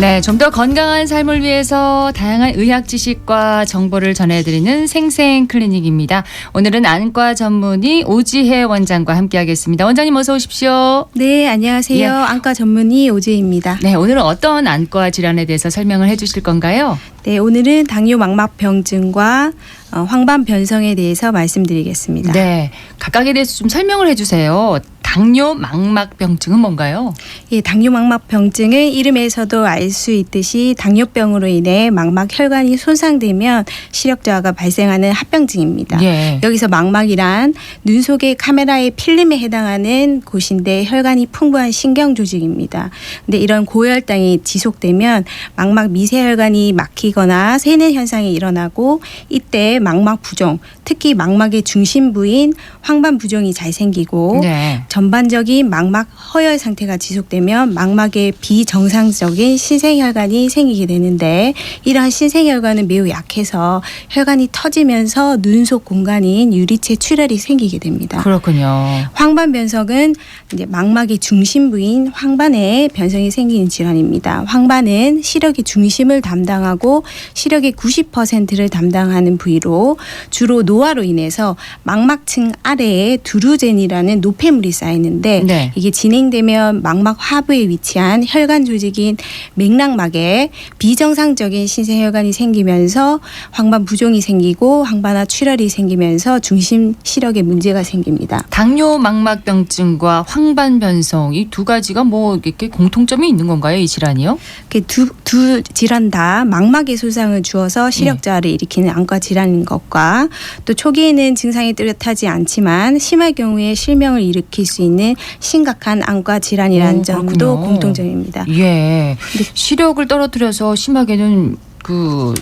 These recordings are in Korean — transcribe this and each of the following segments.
네, 좀 더 건강한 삶을 위해서 다양한 의학 지식과 정보를 전해드리는 생생 클리닉입니다. 오늘은 안과 전문의 오지혜 원장과 함께하겠습니다. 원장님 어서 오십시오. 네, 안녕하세요. 예. 안과 전문의 오지입니다. 네, 오늘은 어떤 안과 질환에 대해서 설명을 해주실 건가요? 네, 오늘은 당뇨 망막병증과 어, 황반 변성에 대해서 말씀드리겠습니다. 네, 각각에 대해서 좀 설명을 해주세요. 당뇨 망막병증은 뭔가요? 예, 당뇨 망막병증은 이름에서도 알 수 있듯이 당뇨병으로 인해 망막 혈관이 손상되면 시력 저하가 발생하는 합병증입니다. 예. 여기서 망막이란 눈 속의 카메라의 필름에 해당하는 곳인데 혈관이 풍부한 신경 조직입니다. 근데 이런 고혈당이 지속되면 망막 미세혈관이 막히거나 새는 현상이 일어나고 이때 망막 부종, 특히 망막의 중심 부인 황반 부종이 잘 생기고 네. 전반적인 망막 허혈 상태가 지속되면 망막에 비정상적인 신생혈관이 생기게 되는데 이러한 신생혈관은 매우 약해서 혈관이 터지면서 눈속 공간인 유리체 출혈이 생기게 됩니다. 그렇군요. 황반 변성은 이제 망막의 중심 부인 황반에 변성이 생기는 질환입니다. 황반은 시력의 중심을 담당하고 시력의 90%를 담당하는 부위로 주로 노화로 인해서 망막층 아래에 두루젠이라는 노폐물이 쌓 이는데 네. 이게 진행되면 망막 하부에 위치한 혈관 조직인 맥락막에 비정상적인 신생혈관이 생기면서 황반 부종이 생기고 황반화 출혈이 생기면서 중심 시력에 문제가 생깁니다. 당뇨 망막병증과 황반 변성 이 두 가지가 뭐 이렇게 공통점이 있는 건가요? 이 질환이요? 두, 두 질환 다 망막에 손상을 주어서 시력 저하를 일으키는 안과 질환인 것과 또 초기에는 증상이 뚜렷하지 않지만 심할 경우에 실명을 일으킬 수 있는 심각한 안과 질환이라는 오, 점도. 공통점입니다. 예. 시력을 떨어뜨려서 심하게는 그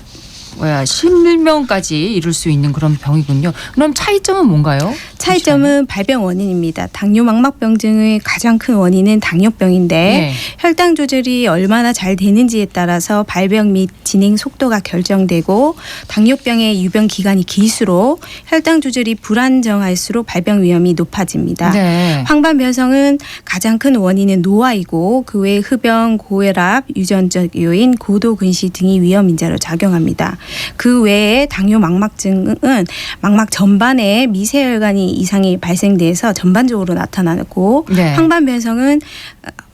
뭐야 실명까지 이룰 수 있는 그런 병이군요. 그럼 차이점은 뭔가요? 차이점은 발병 원인입니다. 당뇨 망막병증의 가장 큰 원인은 당뇨병인데 네. 혈당 조절이 얼마나 잘 되는지에 따라서 발병 및 진행 속도가 결정되고 당뇨병의 유병 기간이 길수록 혈당 조절이 불안정할수록 발병 위험이 높아집니다. 네. 황반 변성은 가장 큰 원인은 노화이고 그 외 흡연, 고혈압, 유전적 요인, 고도 근시 등이 위험 인자로 작용합니다. 그 외에 당뇨 망막증은 망막 전반에 미세혈관이 이상이 발생돼서 전반적으로 나타나고 네. 황반 변성은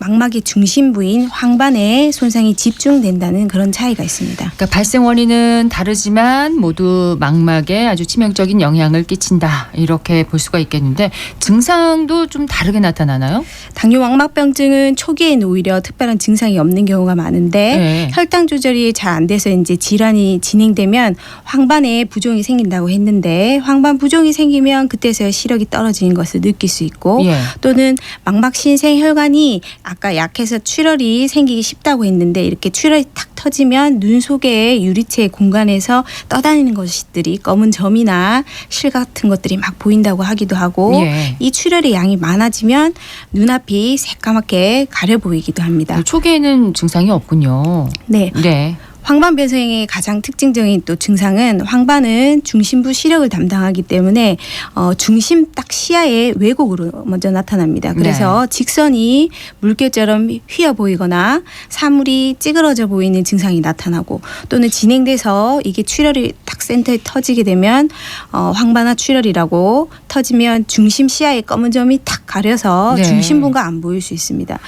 망막의 중심 부인 황반에 손상이 집중된다는 그런 차이가 있습니다. 그러니까 발생 원인은 다르지만 모두 망막에 아주 치명적인 영향을 끼친다 이렇게 볼 수가 있겠는데 증상도 좀 다르게 나타나나요? 당뇨 망막병증은 초기에는 오히려 특별한 증상이 없는 경우가 많은데 네. 혈당 조절이 잘 안 돼서 이제 질환이 진행되면 황반에 부종이 생긴다고 했는데 황반 부종이 생기면 그때서야 시력이 떨어지는 것을 느낄 수 있고 예. 또는 망막 신생 혈관이 아까 약해서 출혈이 생기기 쉽다고 했는데 이렇게 출혈이 탁 터지면 눈 속의 유리체 공간에서 떠다니는 것들이 검은 점이나 실 같은 것들이 막 보인다고 하기도 하고 예. 이 출혈의 양이 많아지면 눈앞이 새까맣게 가려 보이기도 합니다. 그 초기에는 증상이 없군요. 네. 네. 황반 변성의 가장 특징적인 또 증상은 황반은 중심부 시력을 담당하기 때문에 어, 중심 딱 시야의 왜곡으로 먼저 나타납니다. 그래서 직선이 물결처럼 휘어 보이거나 사물이 찌그러져 보이는 증상이 나타나고 또는 진행돼서 이게 출혈이 딱 센터에 터지게 되면 어, 황반화 출혈이라고 터지면 중심 시야의 검은 점이 탁 가려서 네. 중심부가 안 보일 수 있습니다.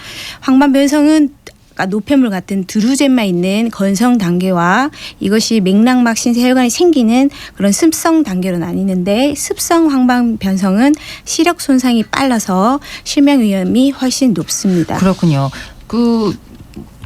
황반 변성은 아까 노폐물 같은 드루젠만 있는 건성 단계와 이것이 맥락막 신세 혈관이 생기는 그런 습성 단계로 나뉘는데 습성 황반 변성은 시력 손상이 빨라서 실명 위험이 훨씬 높습니다. 그렇군요. 그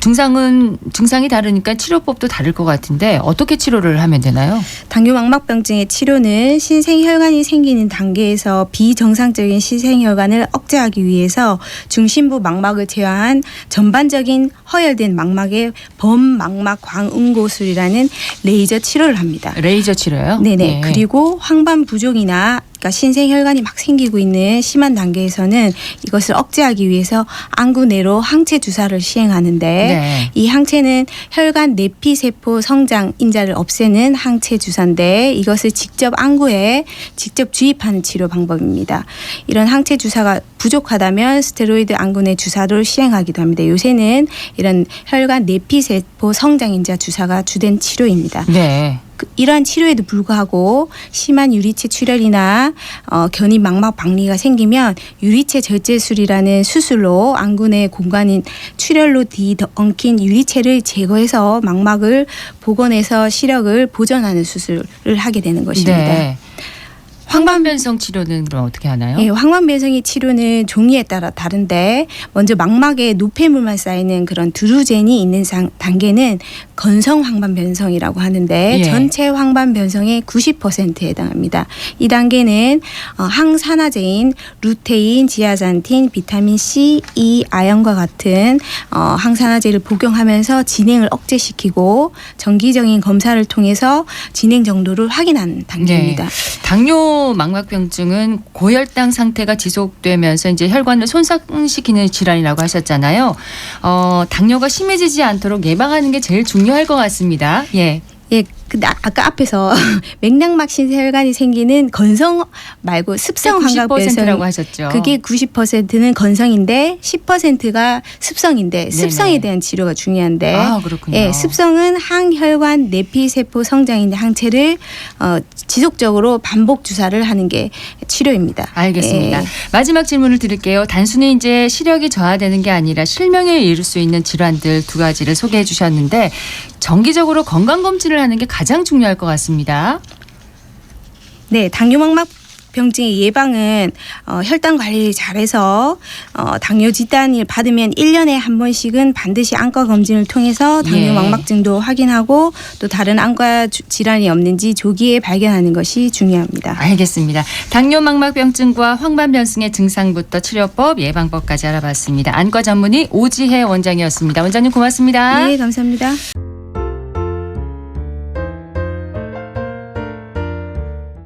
증상은 증상이 다르니까 치료법도 다를 것 같은데 어떻게 치료를 하면 되나요? 당뇨 망막병증의 치료는 신생혈관이 생기는 단계에서 비정상적인 신생혈관을 억제하기 위해서 중심부 망막을 제외한 전반적인 허혈된 망막의 범망막 광응고술이라는 레이저 치료를 합니다. 레이저 치료요? 네네. 예. 그리고 황반 부종이나 그러니까 신생 혈관이 막 생기고 있는 심한 단계에서는 이것을 억제하기 위해서 안구 내로 항체 주사를 시행하는데 네. 이 항체는 혈관 내피 세포 성장 인자를 없애는 항체 주사인데 이것을 직접 안구에 직접 주입하는 치료 방법입니다. 이런 항체 주사가 부족하다면 스테로이드 안구 내 주사를 시행하기도 합니다. 요새는 이런 혈관 내피 세포 성장 인자 주사가 주된 치료입니다. 네. 그 이러한 치료에도 불구하고 심한 유리체 출혈이나 어, 견인 망막 박리가 생기면 유리체 절제술이라는 수술로 안구 내 공간인 출혈로 뒤 엉킨 유리체를 제거해서 망막을 복원해서 시력을 보존하는 수술을 하게 되는 것입니다. 네. 황반변성 치료는 그럼 어떻게 하나요? 예, 황반변성의 치료는 종류에 따라 다른데 먼저 망막에 노폐물만 쌓이는 그런 드루젠이 있는 상, 단계는 건성 황반변성이라고 하는데 예. 전체 황반변성의 90%에 해당합니다. 이 단계는 어, 항산화제인 루테인, 지아잔틴, 비타민 C, E, 아연과 같은 어, 항산화제를 복용하면서 진행을 억제시키고 정기적인 검사를 통해서 진행 정도를 확인하는 단계입니다. 당뇨 망막병증은 고혈당 상태가 지속되면서 이제 혈관을 손상시키는 질환이라고 하셨잖아요. 어, 당뇨가 심해지지 않도록 예방하는 게 제일 중요할 것 같습니다. 예. 예, 그 나- 아까 앞에서 맥락막 신혈관이 생기는 건성 말고 습성 90%라고 환각변성 하셨죠. 그게 90%는 건성인데 10%가 습성인데 습성에 네네. 대한 치료가 중요한데 아, 그렇군요. 예, 습성은 항혈관 내피 세포 성장인데 항체를 어, 지속적으로 반복 주사를 하는 게 치료입니다. 알겠습니다. 예. 마지막 질문을 드릴게요. 단순히 이제 시력이 저하되는 게 아니라 실명에 이를 수 있는 질환들 두 가지를 소개해 주셨는데 정기적으로 건강 검진을 하는 게 가장 중요할 것 같습니다. 네, 당뇨망막 병증의 예방은 어, 혈당 관리를 잘해서 어, 당뇨 진단을 받으면 1년에 한 번씩은 반드시 안과 검진을 통해서 당뇨 예. 망막증도 확인하고 또 다른 안과 주- 질환이 없는지 조기에 발견하는 것이 중요합니다. 알겠습니다. 당뇨 망막 병증과 황반변성의 증상부터 치료법, 예방법까지 알아봤습니다. 안과 전문의 오지혜 원장이었습니다. 원장님 고맙습니다. 네, 감사합니다.